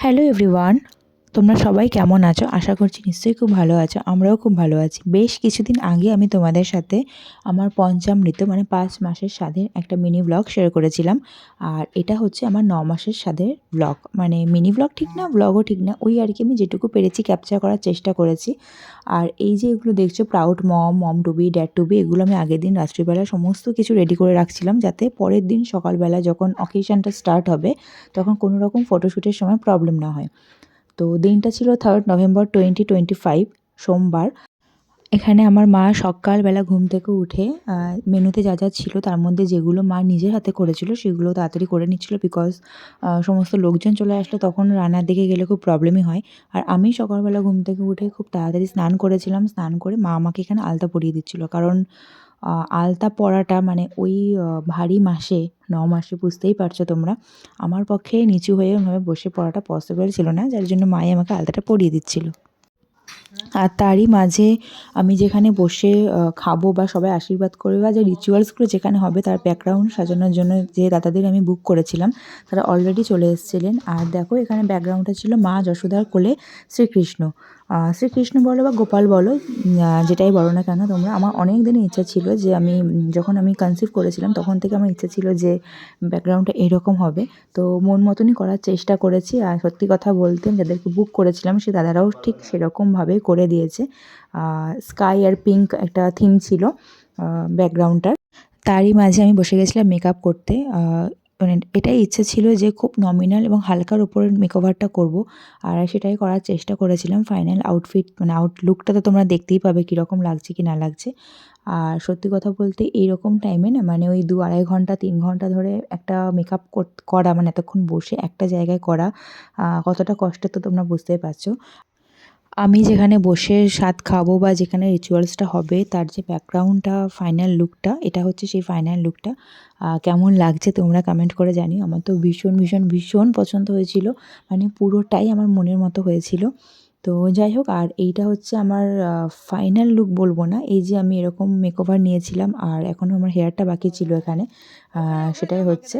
Hello everyone তোমরা সবাই কেমন আছো? আশা করছি নিশ্চয়ই খুব ভালো আছো, আমরাও খুব ভালো আছি। বেশ কিছুদিন আগে আমি তোমাদের সাথে আমার পঞ্চামৃত মানে পাঁচ মাসের স্বাদের একটা মিনি ব্লগ শেয়ার করেছিলাম। আর এটা হচ্ছে আমার ন মাসের স্বাদের ব্লগ মানে মিনি ব্লগ ঠিক না ব্লগও ঠিক না, ওই আর কি আমি যেটুকু পেরেছি ক্যাপচার করার চেষ্টা করেছি। আর এই যে এগুলো দেখছ প্রাউড মম মম টুবি ড্যাড টুবি এগুলো আমি আগের দিন রাত্রিবেলা সমস্ত কিছু রেডি করে রাখছিলাম যাতে পরের দিন সকালবেলা যখন অকেশনটা স্টার্ট হবে, তখন কোনো রকম ফটোশ্যুটের সময় প্রবলেম না হয়। তো দিনটা ছিল third November twenty twenty five সোমবার। এখানে আমার মা সকালবেলা ঘুম থেকে উঠে মেনুতে যা যা ছিল তার মধ্যে যেগুলো মা নিজের হাতে করেছিল সেগুলো তাড়াতাড়ি করে নিচ্ছিল বিকজ সমস্ত লোকজন চলে আসলে তখন রান্নার দিকে গেলে খুব প্রবলেমই হয়। আর আমি সকালবেলা ঘুম থেকে উঠে খুব তাড়াতাড়ি স্নান করেছিলাম, স্নান করে মা আমাকে এখানে আলতা পরিয়ে দিচ্ছিল। কারণ আলতা পরাটা মানে ওই ভারী মাসে, ন মাসে বুঝতেই পারছ তোমরা, আমার পক্ষে নিচু হয়ে ওইভাবে বসে পড়াটা পসিবল ছিল না, যার জন্য মাই আমাকে আলতাটা পরিয়ে দিচ্ছিল। আর তারই মাঝে আমি যেখানে বসে খাব বা সবাই আশীর্বাদ করবে বা যে রিচুয়ালসগুলো যেখানে হবে তার ব্যাকগ্রাউন্ড সাজানোর জন্য যে দাদাদের আমি বুক করেছিলাম, তারা অলরেডি চলে এসেছিলেন। আর দেখো এখানে ব্যাকগ্রাউন্ডটা ছিল মা যশোদার কোলে শ্রীকৃষ্ণ। শ্রীকৃষ্ণ বলো বা গোপাল বলো যেটাই বলো না কেন, তোমরা আমার অনেক দিনই ইচ্ছা ছিল যে আমি, যখন আমি কনসিভ করেছিলাম, তখন থেকে আমার ইচ্ছা ছিল যে ব্যাকগ্রাউন্ডটা এরকম হবে। তো মন মতনই করার চেষ্টা করেছি। আর সত্যি কথা বলতে, যাদেরকে বুক করেছিলাম, সে দাদারাও ঠিক সেরকমভাবে করে দিয়েছে। স্কাই আর পিঙ্ক একটা থিম ছিল ব্যাকগ্রাউন্ডটার তারই মাঝে আমি বসে গেছিলাম মেকআপ করতে। মানে এটাই ইচ্ছে ছিল যে খুব নমিনাল এবং হালকার উপরে মেকওভারটা করব। আর সেটাই করার চেষ্টা করেছিলাম ফাইনাল আউটফিট মানে আউটলুকটা তো তোমরা দেখতেই পাবে কীরকম লাগছে কি না লাগছে। আর সত্যি কথা বলতে এইরকম টাইমে না মানে ওই দু আড়াই ঘণ্টা, তিন ঘণ্টা ধরে একটা মেকআপ করা মানে এতক্ষণ বসে একটা জায়গায় করা কতটা কষ্টের তো তোমরা বুঝতেই পারছ। আমি যেখানে বসে স্বাদ খাব বা যেখানে রিচুয়ালসটা হবে, তার যে ব্যাকগ্রাউন্ডটা ফাইনাল লুকটা এটা হচ্ছে সেই ফাইনাল লুকটা কেমন লাগছে তোমরা কমেন্ট করে জানিও। আমার তো ভীষণ ভীষণ ভীষণ পছন্দ হয়েছিল। মানে পুরোটাই আমার মনের মতো হয়েছিল। তো যাই হোক, আর এইটা হচ্ছে আমার ফাইনাল লুক বলব না। এই যে আমি এরকম মেকওভার নিয়েছিলাম, আর এখনও আমার হেয়ারটা বাকি ছিল এখানে। সেটাই হচ্ছে।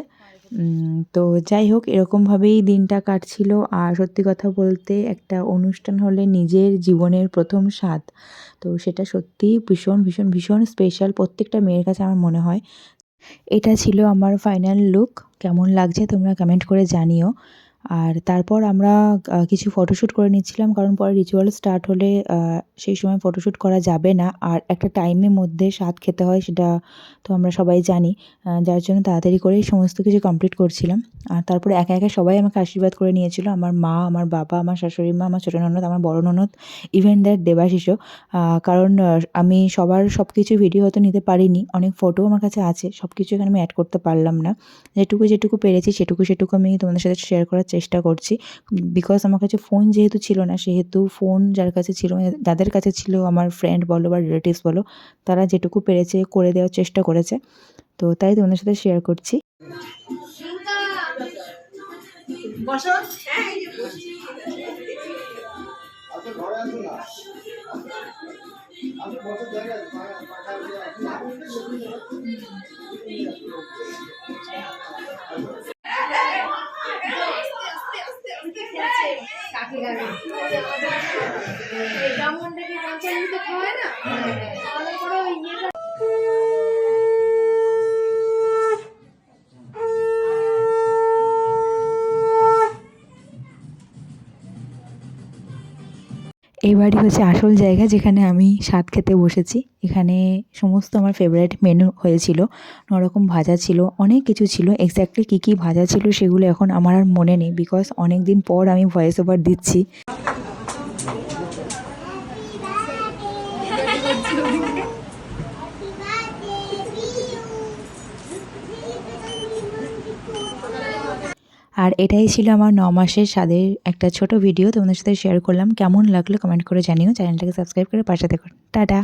তো যাই হোক, এরকমভাবেই দিনটা কাটছিল। আর সত্যি কথা বলতে একটা অনুষ্ঠান হলে নিজের জীবনের প্রথম স্বাদ। তো সেটা সত্যিই ভীষণ ভীষণ ভীষণ স্পেশাল প্রত্যেকটা মেয়ের কাছে আমার মনে হয়। এটা ছিল আমার ফাইনাল লুক কেমন লাগছে তোমরা কমেন্ট করে জানিও। আর তারপর আমরা কিছু ফটোশ্যুট করে নিচ্ছিলাম, কারণ পরে রিচুয়াল স্টার্ট হলে সেই সময় ফটোশ্যুট করা যাবে না। আর একটা টাইমের মধ্যে স্বাদ খেতে হয়, সেটা তো আমরা সবাই জানি। যার জন্য তাড়াতাড়ি করেই সমস্ত কিছু কমপ্লিট করছিলাম। আর তারপরে একা একা সবাই আমাকে আশীর্বাদ করে নিয়েছিল। আমার মা, আমার বাবা, আমার শাশুড়ি মা, আমার ছোটো ননদ, আমার বড় ননদ ইভেন দ্যাট দেবাশিসও। কারণ আমি সবার সব কিছু ভিডিও হয়তো নিতে পারিনি। অনেক ফটো আমার কাছে আছে সব কিছু এখানে আমি অ্যাড করতে পারলাম না। যেটুকু যেটুকু পেরেছি, সেটুকু সেটুকু আমি তোমাদের সাথে শেয়ার করার চেষ্টা করছি। বিকজ আমার কাছে ফোন যেহেতু ছিল না, সেহেতু ফোন যার কাছে ছিল মানে যাদের কাছে ছিল, আমার ফ্রেন্ড বলো বা রিলেটিভস বলো, তারা যেটুকু পেরেছে করে দেওয়ার চেষ্টা করেছে। তো তাই তোমাদের সাথে শেয়ার করছি। ব্রাহ্মণটাকে পঞ্চামৃত খাওয়ায় না? তাহলে পরে ওই ইয়েটা এই বাড়ি হচ্ছে আসল জায়গা যেখানে আমি স্বাদ খেতে বসেছি। এখানে সমস্ত আমার ফেভারিট মেনু হয়েছিল। নরকম ভাজা ছিল, অনেক কিছু ছিল। এক্স্যাক্টলি কী কী ভাজা ছিল সেগুলো এখন আমার আর মনে নেই বিকজ অনেক দিন পর আমি ভয়েস ওভার দিচ্ছি। আর এটাই ছিল আমার ন মাসের স্বাদের একটা ছোট ভিডিও তোমাদের সাথে শেয়ার করলাম। কেমন লাগল কমেন্ট করে জানিও। চ্যানেলটাকে সাবস্ক্রাইব করে পাশে দেখো টাটা!